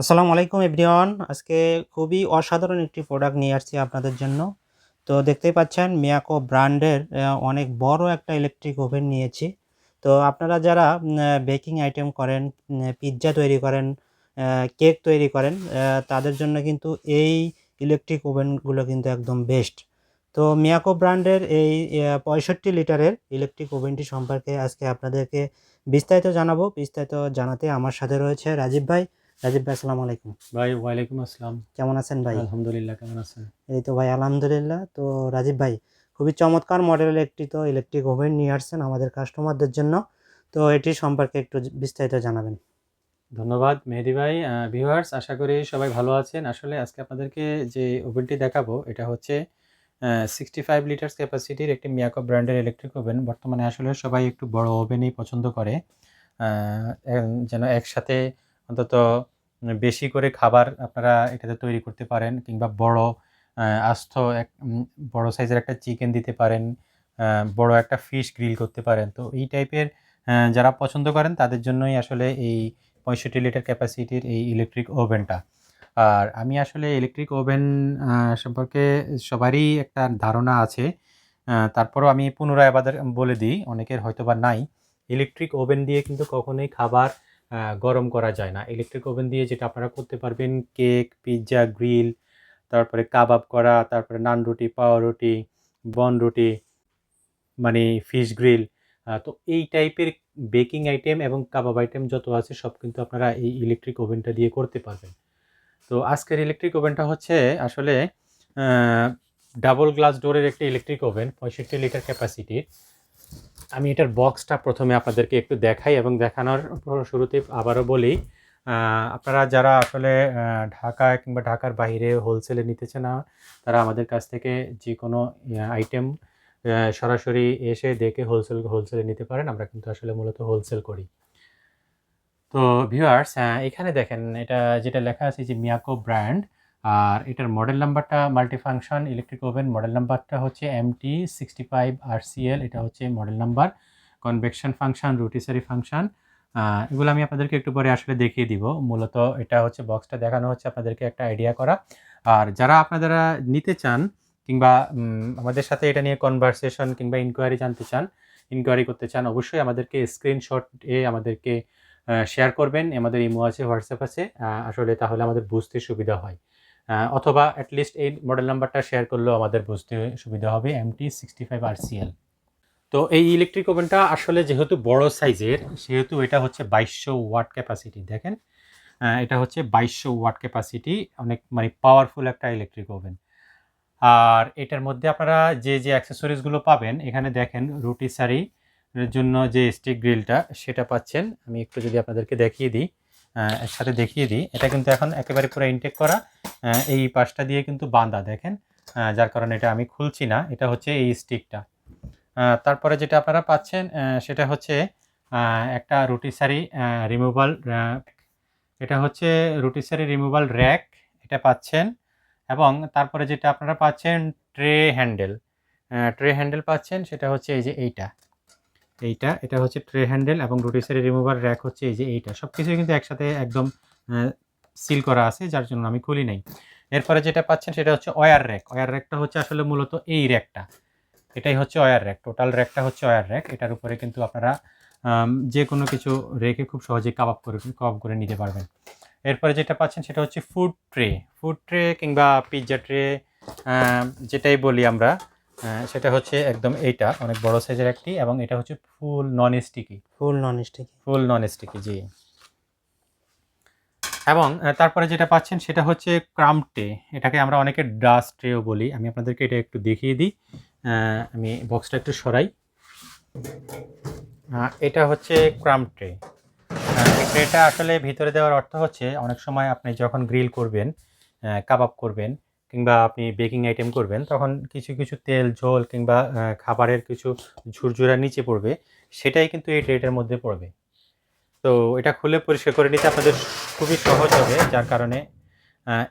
আসসালামু আলাইকুম এভরিওয়ান। আজকে খুবই অসাধারণ একটি প্রোডাক্ট নিয়ে আসছি আপনাদের জন্য। তো দেখতেই পাচ্ছেন মিয়াকো ব্র্যান্ডের অনেক বড় একটা ইলেকট্রিক ওভেন নিয়েছি। তো আপনারা যারা বেকিং আইটেম করেন পিৎজা তৈরি করেন কেক তৈরি করেন তাদের জন্য কিন্তু এই ইলেকট্রিক ওভেনগুলো কিন্তু একদম বেস্ট তো মিয়াকো ব্র্যান্ডের এই পঁয়ষট্টি লিটারের ইলেকট্রিক ওভেনটি সম্পর্কে আজকে আপনাদেরকে বিস্তারিত জানাব। বিস্তারিত জানাতে আমার সাথে রয়েছে রাজীব ভাই। রাজীব ভাই আসসালামু আলাইকুম। ভাই ওয়ালাইকুম আসসালাম। কেমন আছেন ভাই? আলহামদুলিল্লাহ কেমন আছেন? এই তো ভাই আলহামদুলিল্লাহ। তো রাজীব ভাই খুবই চমৎকার মডেলের একটি তো ইলেকট্রিক ওভেন নিয়ে আসছেন আমাদের কাস্টমারদের জন্য। তো এটি সম্পর্কে একটু বিস্তারিত জানাবেন। ধন্যবাদ মেহেদি ভাই। ভিউয়ার্স আশা করি সবাই ভালো আছেন। আসলে আজকে আপনাদেরকে যে ওভেনটি দেখাবো এটা হচ্ছে সিক্সটি ফাইভ লিটার্স ক্যাপাসিটির একটি মিয়াকো ব্র্যান্ডের ইলেকট্রিক ওভেন বর্তমানে আসলে সবাই একটু বড় ওভেনই পছন্দ করে। যেন একসাথে অন্তত বেশি করে খাবার আপনারা এটাতে তৈরি করতে পারেন কিংবা বড় আস্ত এক বড় সাইজের একটা চিকেন দিতে পারেন বড় একটা ফিশ গ্রিল করতে পারেন। তো এই টাইপের যারা পছন্দ করেন তাদের জন্যই আসলে এই পঁয়ষট্টি লিটার ক্যাপাসিটির এই ইলেকট্রিক ওভেনটা আর আমি আসলে ইলেকট্রিক ওভেন সম্পর্কে সবারই একটা ধারণা আছে। তারপরও আমি পুনরায় আবার বলে দিই, অনেকের হয়তো বা নাই। ইলেকট্রিক ওভেন দিয়ে কিন্তু কখনোই খাবার গরম করা যায় না। ইলেকট্রিক ওভেন দিয়ে যেটা আপনারা করতে পারবেন কেক পিৎজা গ্রিল তারপরে কাবাব করা, তারপরে নান রুটি, পাওয়া রুটি, বন রুটি মানে ফিশ গ্রিল তো এই টাইপের বেকিং আইটেম এবং কাবাব আইটেম যত আছে সব কিন্তু আপনারা এই ইলেকট্রিক ওভেনটা দিয়ে করতে পারবেন। তো আজকের ইলেকট্রিক ওভেনটা হচ্ছে আসলে ডাবল গ্লাস ডোরের একটি ইলেকট্রিক ওভেন পঁয়ষট্টি লিটার ক্যাপাসিটির আমি এটার বক্সটা প্রথমে আপনাদেরকে একটু দেখাই এবং দেখানোর শুরুতে আবারও বলি আপনারা যারা আসলে ঢাকা কিংবা ঢাকার বাইরে হোলসেলে নিতেছে না তারা আমাদের কাছ থেকে যে কোনো আইটেম সরাসরি এসে দেখে হোলসেল হোলসেলে নিতে পারেন। আমরা কিন্তু আসলে মূলত হোলসেল করি। তো ভিউয়ার্স এখানে দেখেন, এটা যেটা লেখা আছে যে মিয়াকো ব্র্যান্ড। আর এটার মডেল নাম্বারটা multi function electric oven model নাম্বারটা হচ্ছে এমটি সিক্সটি ফাইভ আরসিএল এটা হচ্ছে model number convection function rotisserie function এগুলো আমি আপনাদেরকে একটু পরে আসলে দেখিয়ে দিব। মূলত এটা হচ্ছে বক্সটা দেখানো হচ্ছে আপনাদেরকে একটা আইডিয়া করা। আর যারা আপনারা নিতে চান কিংবা আমাদের সাথে এটা নিয়ে কনভারসেশন কিংবা ইনকোয়ারি জানতে চান ইনকোয়ারি করতে চান, অবশ্যই আমাদেরকে স্ক্রিনশট এ আমাদেরকে শেয়ার করবেন। আমাদের ইমো আছে হোয়াটসঅ্যাপ আছে। আসলে তাহলে আমাদের বুঝতে সুবিধা হয়। অথবা অ্যাটলিস্ট এই মডেল নাম্বারটা শেয়ার করলেও আমাদের বুঝতে সুবিধা হবে এমটি সিক্সটি ফাইভ আরসিএল তো এই ইলেকট্রিক ওভেনটা আসলে যেহেতু বড় সাইজের সেহেতু এটা হচ্ছে বাইশশো ওয়াট ক্যাপাসিটি দেখেন? এটা হচ্ছে বাইশশো ওয়াট ক্যাপাসিটি অনেক মানে পাওয়ারফুল একটা ইলেকট্রিক ওভেন আর এটার মধ্যে আপনারা যে যে অ্যাক্সেসরিজগুলো পাবেন, এখানে দেখেন রুটি সারি জন্য যে স্টিক গ্রিলটা সেটা পাচ্ছেন। আমি একটু যদি আপনাদেরকে দেখিয়ে দিই। একসাথে দেখিয়ে দিই। এটা কিন্তু এখন একেবারে পুরো ইনটেক করা এই পাশটা দিয়ে কিন্তু বাঁধা দেখেন। যার কারণে এটা আমি খুলছি না, এটা হচ্ছে এই স্টিকটা তারপরে যেটা আপনারা পাচ্ছেন সেটা হচ্ছে একটা রুটিসারি রিমুভাল এটা হচ্ছে রুটিসারি রিমুভাল র্যাক এটা পাচ্ছেন। এবং তারপরে যেটা আপনারা পাচ্ছেন ট্রে হ্যান্ডেল ট্রে হ্যান্ডেল পাচ্ছেন, সেটা হচ্ছে এই যে এইটা। এইটা, এটা হচ্ছে ট্রে হ্যান্ডেল এবং রুটিসারি রিমুভার র্যাক হচ্ছে এই যে এইটা। সব কিছুই কিন্তু একসাথে একদম সিল করা আছে, যার জন্য আমি খুলি নাই। এরপরে যেটা পাচ্ছেন সেটা হচ্ছে ওয়ার র্যাক ওয়ার র্যাকটা হচ্ছে আসলে মূলত এই র্যাকটা এটাই হচ্ছে ওয়ার র্যাক টোটাল র্যাকটা হচ্ছে ওয়ার র্যাক এটার উপরে কিন্তু আপনারা যে কোনো কিছু রেখে খুব সহজেই কাবাব করে কাবাব করে নিতে পারবেন। এরপরে যেটা পাচ্ছেন সেটা হচ্ছে ফুড ট্রে ফুড ট্রে কিংবা পিৎজা ট্রে যেটাই বলি আমরা সেটা হচ্ছে একদম এইটা অনেক বড় সাইজের একটি এবং এটা হচ্ছে full non sticky full non sticky full non sticky জি। এবং তারপরে যেটা পাচ্ছেন সেটা হচ্ছে ক্রাম ট্রে এটাকে আমরা অনেকে ডাস্ট ট্রেও বলি। আমি আপনাদেরকে এটা একটু দেখিয়ে দিই। আমি বক্সটা একটু সরাই। এটা হচ্ছে ক্রাম ট্রে ট্রেটা আসলে ভিতরে দেওয়ার অর্থ হচ্ছে অনেক সময় আপনি যখন গ্রিল করবেন কাবাব করবেন কিংবা আপনি বেকিং আইটেম করবেন, তখন কিছু কিছু তেল, ঝোল কিংবা খাবারের কিছু ঝুরঝুরা নিচে পড়বে, সেটাই কিন্তু এই ট্রেটার মধ্যে পড়বে। তো এটা খুলে পরিষ্কার করে নিতে আপনাদের খুবই সহজ হবে, যার কারণে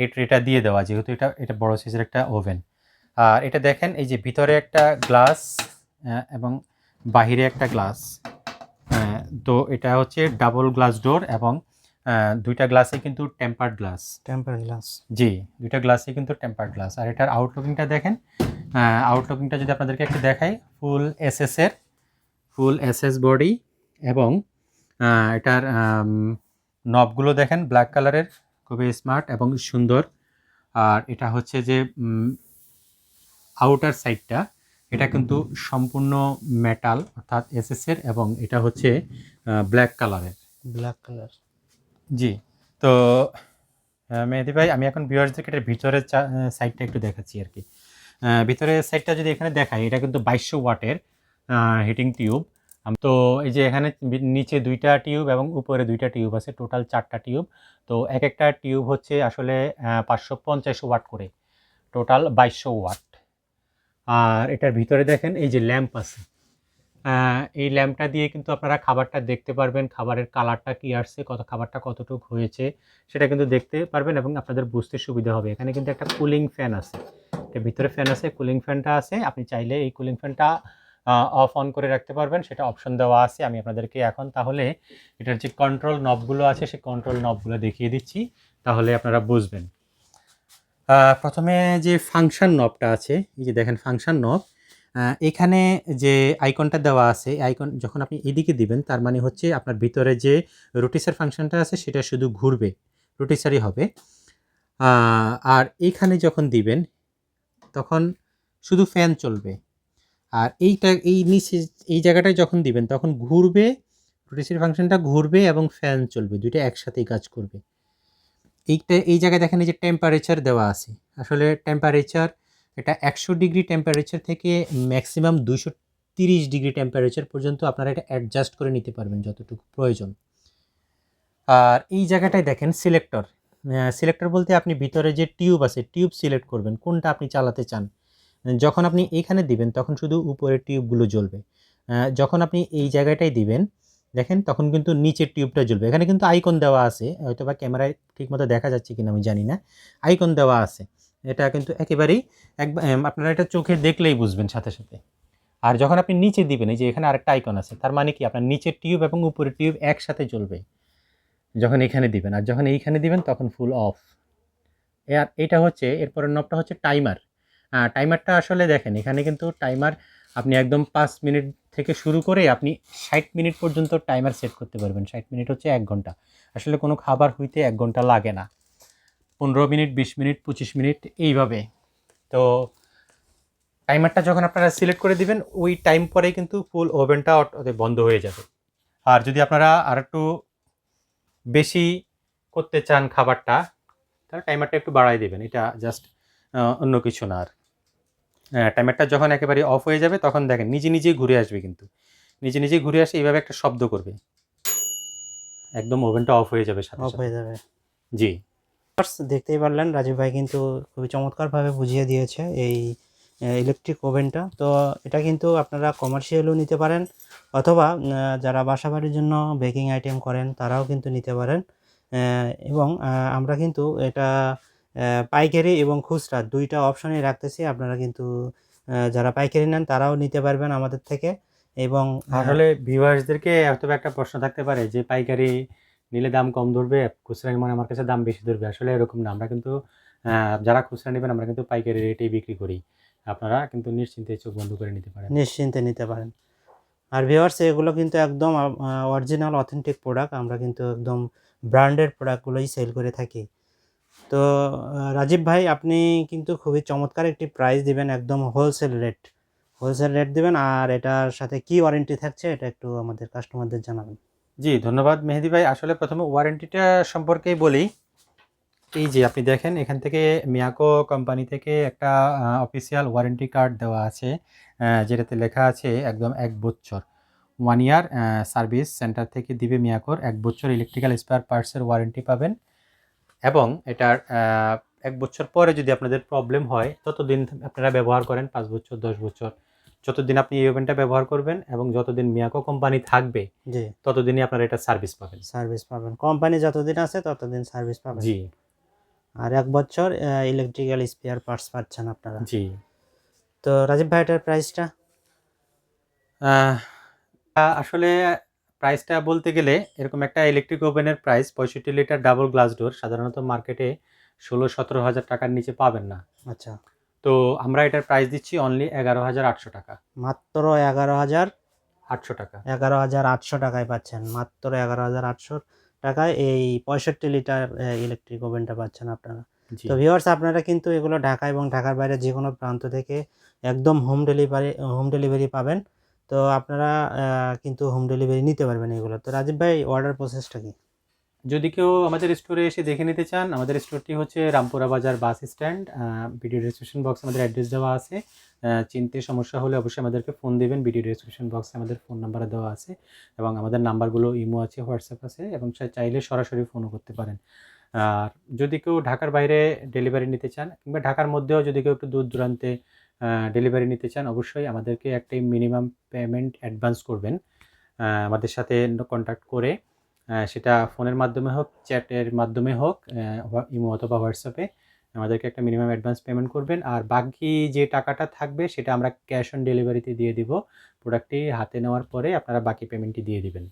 এই ট্রেটা দিয়ে দেওয়া, যেহেতু এটা এটা বড় সাইজের একটা ওভেন আর এটা দেখেন, এই যে ভিতরে একটা গ্লাস এবং বাহিরে একটা গ্লাস তো এটা হচ্ছে ডাবল গ্লাস ডোর এবং দুইটা গ্লাসে কিন্তু tempered glass temper glass ji দুইটা গ্লাসে কিন্তু টেম্পার্ড গ্লাস আর এটার আউটলুকিংটা দেখেন আউটলুকিংটা যদি আপনাদেরকে একটু দেখাই ফুল এসএস এর ফুল এসএস বডি এবং এটার নবগুলো দেখেন ব্ল্যাক কালারের খুবই স্মার্ট এবং সুন্দর। আর এটা হচ্ছে যে আউটার সাইডটা এটা কিন্তু সম্পূর্ণ মেটাল অর্থাৎ এসএস এর এবং এটা হচ্ছে ব্ল্যাক কালারের ব্ল্যাক কালার জি, তো মেহেদি ভাই, আমি এখন ভিউয়ার্সদেরকে এটার ভিতরের সাইডটা একটু দেখাচ্ছি আর কি। ভিতরের সাইডটা যদি এখানে দেখাই, এটা কিন্তু বাইশশো ওয়াটের হিটিং টিউব তো, এই যে এখানে নিচে দুইটা টিউব এবং উপরে দুইটা টিউব আছে টোটাল চারটা টিউব তো এক একটা টিউব হচ্ছে আসলে পাঁচশো পঞ্চাশ ওয়াট করে। টোটাল বাইশশো ওয়াট। আর এটার ভিতরে দেখেন, এই যে ল্যাম্প আছে। এই ল্যাম্পটা দিয়ে কিন্তু আপনারা খাবারটা দেখতে পারবেন, খাবারের কালারটা কি আসছে, কত, খাবারটা কতটুকু হয়েছে, সেটা কিন্তু দেখতে পারবেন এবং আপনাদের বুঝতে সুবিধা হবে। এখানে কিন্তু একটা কুলিং ফ্যান আছে। এর ভিতরে ফ্যান আছে, কুলিং ফ্যানটা আছে, আপনি চাইলে এই কুলিং ফ্যানটা অফ অন করে রাখতে পারবেন, সেটা অপশন দেওয়া আছে, আমি আপনাদেরকে এখন তাহলে এটার যে কন্ট্রোল নবগুলো আছে, সেই কন্ট্রোল নবগুলো দেখিয়ে দিচ্ছি, তাহলে আপনারা বুঝবেন। প্রথমে যে ফাংশন নবটা আছে, এই যে দেখেন ফাংশন নব এখানে যে আইকনটা দেওয়া আছে আইকন যখন আপনি এদিকে দিবেন, তার মানে হচ্ছে আপনার ভিতরে যে রোটিসার ফাংশনটা আছে, সেটা শুধু ঘুরবে রোটিসারই হবে। আর এইখানে যখন দিবেন, তখন শুধু ফ্যান চলবে। আর এইটা, এই নিচে, এই জায়গাটায় যখন দিবেন, তখন ঘুরবে রোটিসার ফাংশনটা ঘুরবে এবং ফ্যান চলবে, দুইটা একসাথেই কাজ করবে। এইটা, এই জায়গায় দেখেন এই যে টেম্পারেচার দেওয়া আছে। আসলে টেম্পারেচার এটা একশো ডিগ্রি টেম্পারেচার থেকে ম্যাক্সিমাম দুশো তিরিশ ডিগ্রি টেম্পারেচার পর্যন্ত আপনারা এটা অ্যাডজাস্ট করে নিতে পারবেন যতটুকু প্রয়োজন। আর এই জায়গাটায় দেখেন সিলেক্টর সিলেক্টর বলতে আপনি ভিতরে যে টিউব আছে টিউব সিলেক্ট করবেন, কোনটা আপনি চালাতে চান। যখন আপনি এইখানে দিবেন, তখন শুধু উপরের টিউবগুলো জ্বলবে। যখন আপনি এই জায়গাটায় দিবেন, দেখেন তখন কিন্তু নিচের টিউবটা জ্বলবে। এখানে কিন্তু আইকন দেওয়া আছে হয়তো বা ক্যামেরায় ঠিকমতো দেখা যাচ্ছে কিনা আমি জানি না। আইকন দেওয়া আছে। এটা কিন্তু একেবারেই একবার এম, আপনারা এটা চোখে দেখলেই বুঝবেন সাথে সাথে। আর যখন আপনি নিচে দিবেন এই যে এখানে আরেকটা আইকন আছে তার মানে কি আপনার নিচের টিউব এবং উপরের টিউব একসাথে চলবে যখন এখানে দিবেন। আর যখন এইখানে দিবেন তখন ফুল অফ আর এটা হচ্ছে এরপরের নবটা হচ্ছে টাইমার টাইমারটা আসলে দেখেন এখানে কিন্তু টাইমার আপনি একদম পাঁচ মিনিট থেকে শুরু করে আপনি ষাট মিনিট পর্যন্ত টাইমার সেট করতে পারবেন। ষাট মিনিট হচ্ছে এক ঘণ্টা। আসলে কোনো খাবার হইতে এক ঘণ্টা লাগে না। পনেরো মিনিট বিশ মিনিট পঁচিশ মিনিট এইভাবে। তো টাইমারটা যখন আপনারা সিলেক্ট করে দিবেন ওই টাইম পরেই কিন্তু ফুল ওভেনটা বন্ধ হয়ে যাবে। আর যদি আপনারা আর একটু বেশি করতে চান খাবারটা তাহলে টাইমারটা একটু বাড়াই দেবেন। এটা জাস্ট অন্য কিছু না আর। টাইমারটা যখন একেবারে অফ হয়ে যাবে তখন দেখেন নিজে নিজেই ঘুরে আসবে কিন্তু। নিজে নিজেই ঘুরে আসে এইভাবে একটা শব্দ করবে। একদম ওভেনটা অফ হয়ে যাবে সাথে অফ হয়ে যাবে। জি। দেখতেই পারলেন। রাজীব ভাই কিন্তু খুবই চমৎকারভাবে বুঝিয়ে দিয়েছে এই ইলেকট্রিক ওভেনটা তো এটা কিন্তু আপনারা কমার্শিয়ালও নিতে পারেন অথবা যারা বাসাবাড়ির জন্য বেকিং আইটেম করেন তারাও কিন্তু নিতে পারেন। এবং আমরা কিন্তু এটা পাইকারি এবং খুচরা দুইটা অপশনই রাখতেছি। আপনারা কিন্তু যারা পাইকারি নেন তারাও নিতে পারবেন আমাদের থেকে। এবং, আসলে ভিউয়ার্সদেরকে হয়তো একটা প্রশ্ন থাকতে পারে যে পাইকারি নিলে দাম কম ধরবে, খুচরা মানে আমার কাছে দাম বেশি ধরবে। আসলে এরকম না, আমরা কিন্তু যারা খুচরা নেবেন আমরা কিন্তু পাইকারি রেটেই বিক্রি করি। আপনারা কিন্তু নিশ্চিন্তে চোখ বন্ধ করে নিতে পারেন। নিশ্চিন্তে নিতে পারেন। আর ভিওয়ার্স এগুলো কিন্তু একদম অরিজিনাল অথেন্টিক প্রোডাক্ট আমরা কিন্তু একদম ব্র্যান্ডেড প্রোডাক্টগুলোই সেল করে থাকি। তো রাজীব ভাই, আপনি কিন্তু খুবই চমৎকার একটি প্রাইস দিবেন একদম হোলসেল রেট হোলসেল রেট দিবেন, আর এটার সাথে কি ওয়ারেন্টি থাকছে, এটা একটু আমাদের কাস্টমারদের জানাবেন। জি, ধন্যবাদ মেহেদি ভাই। আসলে প্রথমে ওয়ারেন্টিটা সম্পর্কেই বলি। এই যে আপনি দেখেন, এখান থেকে মিয়াকো কোম্পানি থেকে একটা অফিসিয়াল ওয়ারেন্টি কার্ড দেওয়া আছে যেটাতে লেখা আছে একদম এক বছর। ওয়ান ইয়ার সার্ভিস সেন্টার থেকে দিবে মিয়াকোর এক বছর ইলেকট্রিক্যাল স্পেয়ার পার্টসের ওয়ারেন্টি পাবেন। এবং এটার এক বছর পরে যদি আপনাদের প্রবলেম হয়, ততদিন আপনারা ব্যবহার করেন পাঁচ বছর, দশ বছর। যতদিন আপনি এই ওভেনটা ব্যবহার করবেন এবং যতদিন মিয়াকো কোম্পানি থাকবে জি। ততদিনই আপনারা এটা সার্ভিস পাবেন। সার্ভিস পাবেন। কোম্পানি যতদিন আছে ততদিন সার্ভিস পাবেন। জি। আর এক বছর ইলেকট্রিক্যাল স্পেয়ার পার্টস পাচ্ছেন আপনারা। জি। তো রাজীব ভাই এটার প্রাইসটা আসলে প্রাইসটা বলতে গেলে এরকম একটা ইলেকট্রিক ওভেনের প্রাইস পঁয়ষট্টি লিটার ডাবল গ্লাস ডোর সাধারণত মার্কেটে ষোলো সতেরো হাজার টাকার নিচে পাবেন না। আচ্ছা। তো আমরা এটার প্রাইস দিচ্ছি অনলি এগারো হাজার আটশো টাকা। মাত্র এগারো হাজার আটশো টাকা। এগারো হাজার আটশো টাকায় পাচ্ছেন। মাত্র এগারো হাজার আটশো টাকায় এই পঁয়ষট্টি লিটার ইলেকট্রিক ওভেনটা পাচ্ছেন আপনারা। তো ভিউয়ার্স আপনারা কিন্তু এগুলো ঢাকা এবং ঢাকার বাইরে যে কোনো প্রান্ত থেকে একদম হোম ডেলিভারি হোম ডেলিভারি পাবেন। তো আপনারা কিন্তু হোম ডেলিভারি নিতে পারবেন এগুলো। তো রাজীব ভাই অর্ডার প্রসেসটা কি? যদি কেউ আমাদের স্টোরে এসে দেখে নিতে চান, আমাদের স্টোরটি হচ্ছে রামপুরা বাজার বাস স্ট্যান্ড ভিডিও ডিসক্রিপশন বক্সে আমাদের অ্যাড্রেস দেওয়া আছে। চিনতে সমস্যা হলে অবশ্যই আমাদেরকে ফোন দেবেন ভিডিও ডিসক্রিপশন বক্সে আমাদের ফোন নাম্বার দেওয়া আছে এবং আমাদের নাম্বারগুলো ইমো আছে হোয়াটসঅ্যাপ আছে এবং চাইলে সরাসরি ফোনও করতে পারেন। আর যদি কেউ ঢাকার বাইরে ডেলিভারি নিতে চান কিংবা ঢাকার মধ্যেও যদি কেউ একটু দূর দূরান্তে ডেলিভারি নিতে চান, অবশ্যই আমাদেরকে একটি মিনিমাম পেমেন্ট অ্যাডভান্স করবেন। আমাদের সাথে কন্ট্যাক্ট করে সেটা ফোনের মাধ্যমে হোক, চ্যাটের মাধ্যমে হোক ইমো অথবা হোয়াটসঅ্যাপে আমাদেরকে একটা মিনিমাম অ্যাডভান্স পেমেন্ট করবেন। আর বাকি যে টাকাটা থাকবে সেটা আমরা ক্যাশ অন ডেলিভারিতে দিয়ে দিব। প্রোডাক্টটি হাতে নেওয়ার পরে আপনারা বাকি পেমেন্টটি দিয়ে দিবেন।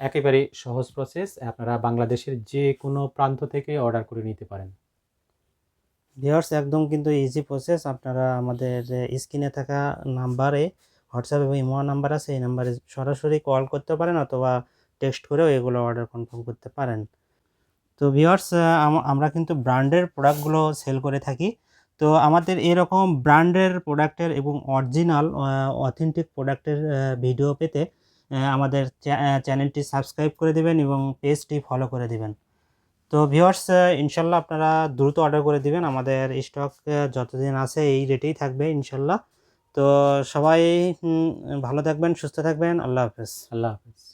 একেবারে সহজ প্রসেস, আপনারা বাংলাদেশের যে কোনো প্রান্ত থেকে অর্ডার করে নিতে পারেন। ভিউয়ার্স, একদম কিন্তু ইজি প্রসেস আপনারা আমাদের স্ক্রিনে থাকা নাম্বারে, হোয়াটসঅ্যাপ এবং ইমো নাম্বার আছে, এই নাম্বারে সরাসরি কল করতে পারেন অথবা টেক্সট করেও এগুলো অর্ডার কনফার্ম করতে পারেন। তো ভিউয়ার্স আমরা কিন্তু ব্র্যান্ডের প্রোডাক্টগুলো সেল করে থাকি। তো আমাদের এরকম ব্র্যান্ডের প্রোডাক্টের এবং অরিজিনাল অথেন্টিক প্রোডাক্টের ভিডিও পেতে আমাদের চ্যানেলটি সাবস্ক্রাইব করে দেবেন এবং পেজটি ফলো করে দিবেন। তো ভিউয়ার্স ইনশাল্লাহ আপনারা দ্রুত অর্ডার করে দিবেন। আমাদের স্টক যতদিন আছে এই রেটেই থাকবে ইনশাল্লাহ। তো সবাই ভালো থাকবেন, সুস্থ থাকবেন। আল্লাহ হাফেজ। আল্লাহ হাফিজ।